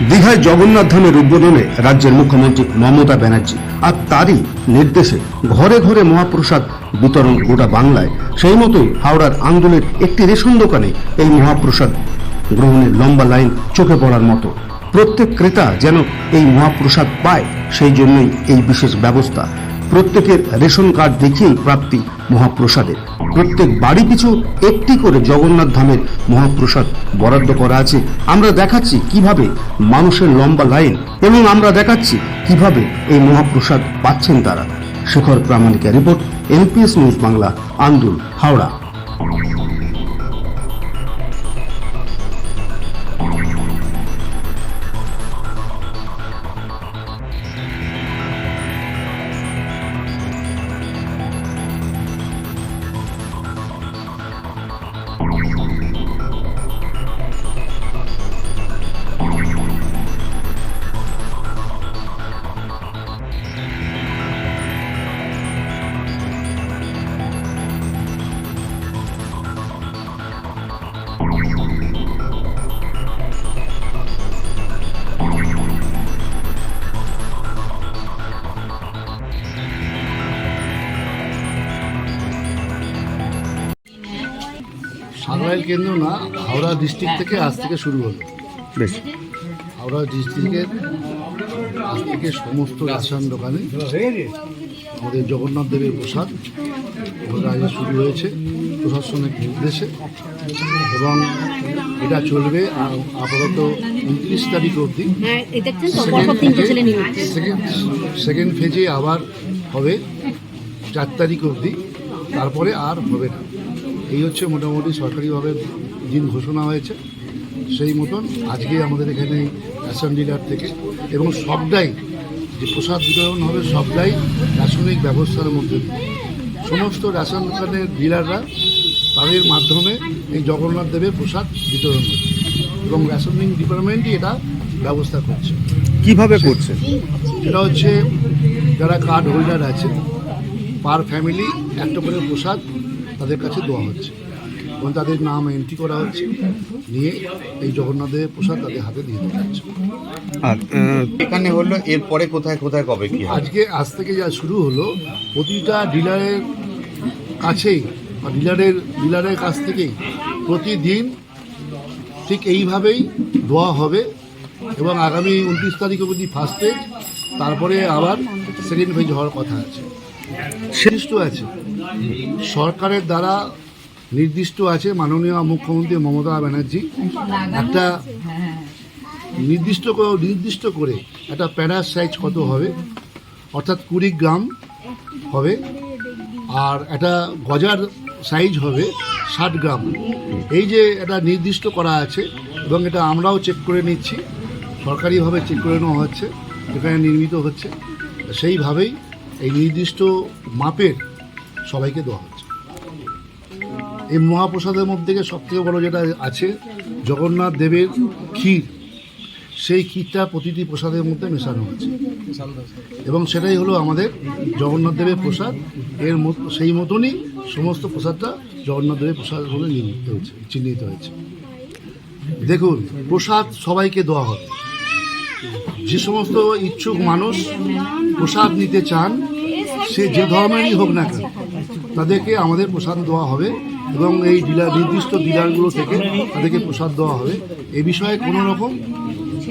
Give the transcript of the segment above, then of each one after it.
দীঘায় জগন্নাথ ধামের উদ্বোধনে রাজ্যের মুখ্যমন্ত্রী মমতা ব্যানার্জি আর তারই নির্দেশে ঘরে ঘরে মহাপ্রসাদ বিতরণ গোটা বাংলায়। সেই মতোই হাওড়ার আন্দোলের একটি রেশন দোকানে এই মহাপ্রসাদ গ্রহণের লম্বা লাইন চোখে পড়ার মতো। প্রত্যেক ক্রেতা যেন এই মহাপ্রসাদ পায়, সেই জন্যই এই বিশেষ ব্যবস্থা। প্রত্যেকের রেশন কার্ড দেখিয়েই প্রাপ্তি মহাপ্রসাদের। প্রত্যেক বাড়ি পিছু একটি করে জগন্নাথ ধামের মহাপ্রসাদ বরাদ্দ করা আছে। আমরা দেখাচ্ছি কীভাবে মানুষের লম্বা লাইন এবং আমরা দেখাচ্ছি কীভাবে এই মহাপ্রসাদ পাচ্ছেন তারা। Shekhar প্রামাণিকের report, NPS news Bangla, Andul, Howrah. সাগরাইল কেন্দ্র না হাওড়া ডিস্ট্রিক্ট থেকে আজ থেকে শুরু হলো। বেশ। হাওড়া ডিস্ট্রিক্টের আজ থেকে সমস্ত রেশন দোকানে আমাদের জগন্নাথ দেবের প্রসাদ ওটা আজ শুরু হয়েছে প্রশাসনের নির্দেশে এবং এটা চলবে আপাতত উনত্রিশ তারিখ অবধি। হ্যাঁ সেকেন্ড সেকেন্ড ফেজে আবার হবে চার তারিখ অবধি। তারপরে আর হবে না। এই হচ্ছে মোটামুটি সরকারিভাবে দিন ঘোষণা হয়েছে। সেই মতন আজকে আমাদের এখানে রেশন ডিলার থেকে এবং সবটাই যে প্রসাদ বিতরণ হবে সবটাই রাসায়নিক ব্যবস্থার মধ্যে সমস্ত রেশন দোকানের ডিলাররা তাদের মাধ্যমে এই জগন্নাথ দেবের প্রসাদ বিতরণ করছে এবং রেশনিং ডিপার্টমেন্টই এটা ব্যবস্থা করছে। কীভাবে করছে? সেটা হচ্ছে যারা কার্ড হোল্ডার আছে পার ফ্যামিলি একটা করে প্রসাদ তাদের কাছে দেওয়া হচ্ছে। এবং তাদের নাম এন্ট্রি করা হচ্ছে। নিয়ে এই জগন্নাথের প্রসাদ তাদের হাতে দিয়ে দেওয়া হচ্ছে। আর এখানে হলো এরপরে কোথায় কোথায় কবে কি আজকে আজ থেকে যা শুরু হলো প্রতিটা ডিলারের কাছেই বা ডিলারের ডিলারের কাছ থেকেই প্রতিদিন ঠিক এইভাবেই দেওয়া হবে। এবং আগামী উনত্রিশ তারিখ অবধি ফার্স্ট তারপরে আবার সেকেন্ড পেজ হওয়ার কথা আছে। নির্দিষ্ট আছে। সরকারের দ্বারা নির্দিষ্ট আছে মাননীয় মুখ্যমন্ত্রী মমতা ব্যানার্জি। একটা নির্দিষ্ট করে নির্দিষ্ট করে একটা প্যারার সাইজ কত হবে? অর্থাৎ কুড়ি গ্রাম হবে। আর একটা গজার সাইজ হবে ষাট গ্রাম। এই যে এটা নির্দিষ্ট করা আছে এবং এটা আমরাও চেক করে নিচ্ছি। সরকারিভাবে চেক করে নেওয়া হচ্ছে, এখানে নির্মিত হচ্ছে। সেইভাবেই এই নির্দিষ্ট মাপের সবাইকে দেওয়া হচ্ছে। এই মহাপ্রসাদের মধ্যে থেকে সবথেকে বড় যেটা আছে, জগন্নাথ দেবের ক্ষীর। সেই ক্ষীরটা প্রতিটি প্রসাদের মধ্যে মেশানো হচ্ছে এবং সেটাই হলো আমাদের জগন্নাথ দেবের প্রসাদ। এর সেই মতনই সমস্ত প্রসাদটা জগন্নাথ দেবের প্রসাদ নির্মিত হয়েছে, চিহ্নিত হয়েছে। দেখুন, প্রসাদ সবাইকে দেওয়া হবে। যে সমস্ত ইচ্ছুক মানুষ প্রসাদ নিতে চান, সে যে ধর্মেরই হোক না কেন, তাদেরকে আমাদের প্রসাদ দেওয়া হবে এবং এই ডিলার নির্দিষ্ট ডিলারগুলো থেকে তাদেরকে প্রসাদ দেওয়া হবে। এ বিষয়ে কোনো রকম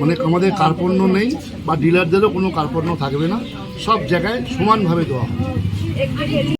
মানে আমাদের কার্পণ্য নেই বা ডিলারদেরও কোনো কার্পণ্য থাকবে না। সব জায়গায় সমানভাবে দেওয়া হবে।